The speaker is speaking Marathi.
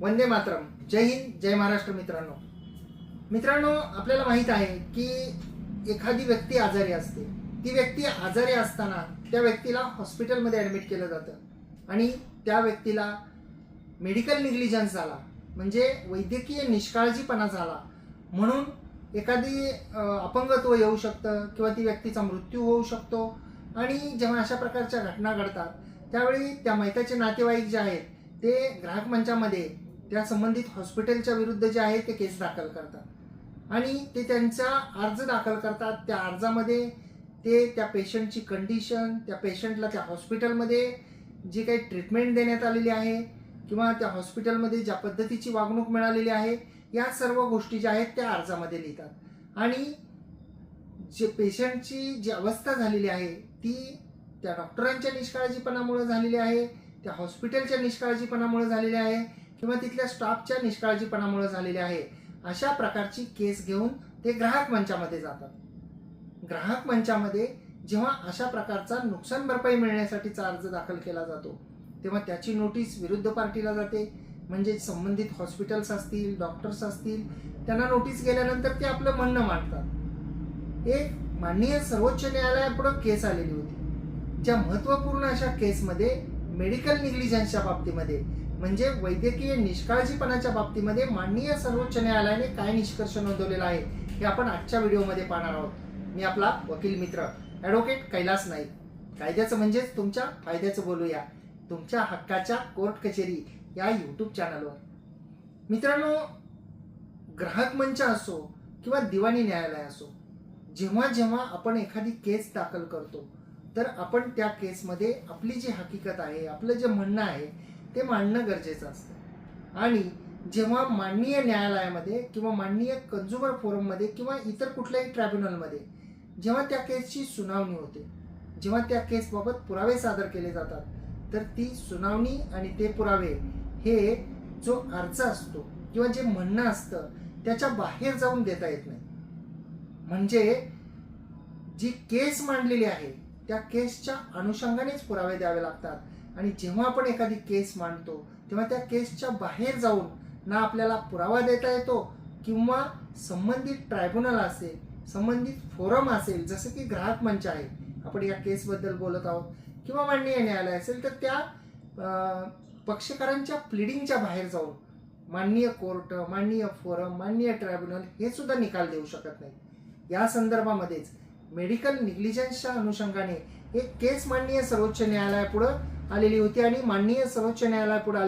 वंदे मातरम. जय हिंद जय महाराष्ट्र मित्रांनो. मित्रांनो आपल्याला माहीत आहे की एखादी व्यक्ती आजारी असते. ती व्यक्ती आजारी असताना त्या व्यक्तीला हॉस्पिटलमध्ये ॲडमिट केलं जातं. आणि त्या व्यक्तीला मेडिकल निग्लिजन्स झाला म्हणजे वैद्यकीय निष्काळजीपणा झाला. म्हणून एखादी अपंगत्व येऊ शकतं किंवा ती व्यक्तीचा मृत्यू होऊ शकतो. आणि जेव्हा अशा प्रकारच्या घटना घडतात त्यावेळी त्या मैताचे नातेवाईक जे आहेत ते ग्राहक मंचामध्ये त्या संबंधित हॉस्पिटलच्या विरुद्ध जे आहे ते केस दाखल करतात. आणि ते त्यांचा अर्ज दाखल करतात. त्या अर्जामध्ये ते त्या पेशंटची कंडिशन त्या पेशंटला त्या हॉस्पिटलमध्ये जी काही ट्रीटमेंट देण्यात आलेली आहे किंवा त्या हॉस्पिटलमध्ये ज्या पद्धतीची वागणूक मिळालेली आहे या सर्व गोष्टी ज्या आहेत त्या अर्जामध्ये लिहितात. आणि जे पेशंटची जी अवस्था झालेली आहे ती त्या डॉक्टरांच्या निष्काळजीपणामुळे झालेली आहे त्या हॉस्पिटलच्या निष्काळजीपणामुळे झालेली आहे किंवा तिथल्या स्टाफच्या निष्काळजीपणामुळे झालेली आहे अशा प्रकारची केस घेऊन ते ग्राहक मंचामध्ये जातात. ग्राहक मंचामध्ये जेव्हा अशा प्रकारचा नुकसान भरपाई मिळण्यासाठीचा अर्ज दाखल केला जातो तेव्हा त्याची नोटीस विरुद्ध पार्टीला जाते. म्हणजे संबंधित हॉस्पिटल्स असतील डॉक्टर्स असतील त्यांना नोटीस गेल्यानंतर ते आपलं म्हणणं मांडतात. एक माननीय सर्वोच्च न्यायालयापुढं केस आलेली होती. ज्या महत्त्वपूर्ण अशा केसमध्ये मेडिकल निग्लिजन्सच्या बाबतीमध्ये म्हणजे वैद्यकीय निष्काळजीपणाच्या बाबतीमध्ये माननीय सर्वोच्च न्यायालयाने काय निष्कर्ष नोंदवलेला आहे हे आपण आजच्या व्हिडिओमध्ये पाहणार आहोत. मी आपला वकील मित्र ॲडव्होकेट कैलास नाईक. कायद्याचं म्हणजेच तुमच्या फायद्याचं बोलूया. तुमच्या हक्काच्या कोर्ट कचेरी या यूट्यूब चॅनलवर मित्रांनो ग्राहक मंच असो किंवा दिवाणी न्यायालय असो जेव्हा जेव्हा आपण एखादी केस दाखल करतो तर आपण त्या केसमध्ये आपली जी हकीकत आहे आपलं जे म्हणणं आहे ते मांडणं गरजेचं असतं. आणि जेव्हा माननीय न्यायालयामध्ये किंवा माननीय कन्झ्युमर फोरममध्ये किंवा इतर कुठल्याही ट्रायब्युनलमध्ये जेव्हा त्या केसची सुनावणी होते जेव्हा त्या केसबाबत पुरावे सादर केले जातात तर ती सुनावणी आणि ते पुरावे हे जो अर्ज असतो किंवा जे म्हणणं असतं त्याच्या बाहेर जाऊन देता येत नाही. म्हणजे जी केस मांडलेली आहे त्या केसच्या अनुषंगानेच पुरावे द्यावे लागतात. आणि जेव्हा आपण एखादी केस मांडतो तेव्हा त्या केसच्या बाहेर जाऊन ना आपल्याला पुरावा देता येतो किंवा संबंधित ट्रायब्युनल असेल संबंधित फोरम असेल जसं की ग्राहक मंच आहे आपण या केसबद्दल बोलत आहोत किंवा माननीय न्यायालय असेल तर त्या पक्षकारांच्या प्लिडिंगच्या बाहेर जाऊन माननीय कोर्ट माननीय फोरम माननीय ट्रायब्युनल हे सुद्धा निकाल देऊ शकत नाही. या संदर्भामध्येच मेडिकल निग्लिजन्सच्या अनुषंगाने. एक केस माननीय सर्वोच्च न्यायालयापुढं आलेली होती आणि माननीय सर्वोच्च न्यायालयापुढे आली